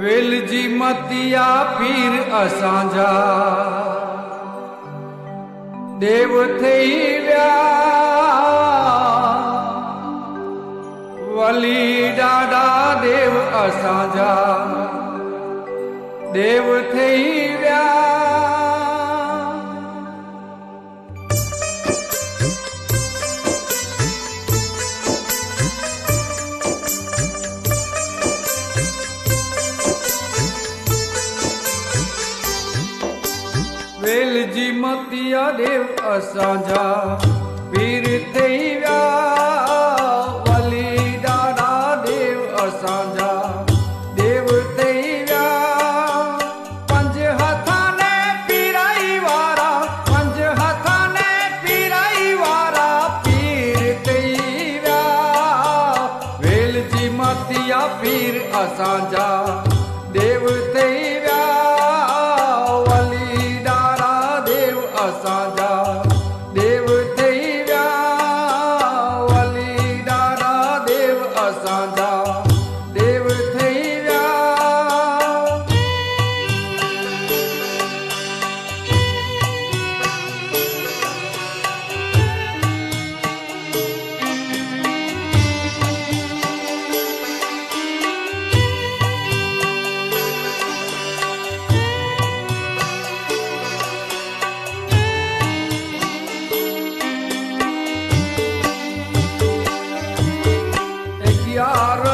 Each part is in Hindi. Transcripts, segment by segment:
वेलजी मतिया पीर असांजा देव थई विया वली ॾाढा देव असांजा देव थई विया वेलजी मतिया देव असांजा। पीर वली ॾाढा देव देव पीराई वारा, पंज पीराई वारा। पीर विया वेलजी मतिया असांजा। देव थई विया देव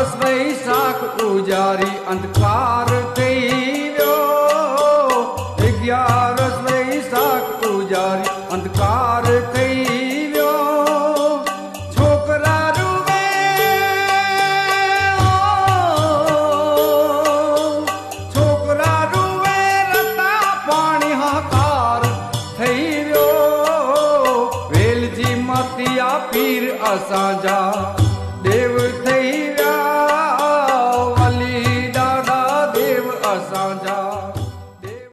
ग्यारस वैसाख उजारी अंधकार ग्यारस वैसाख उजारी अंधकार थई वियो छोकरा रुवे छोकरा रुवे रता पाणी हाकार थई वियो वेलजी मतिया पीर असांजा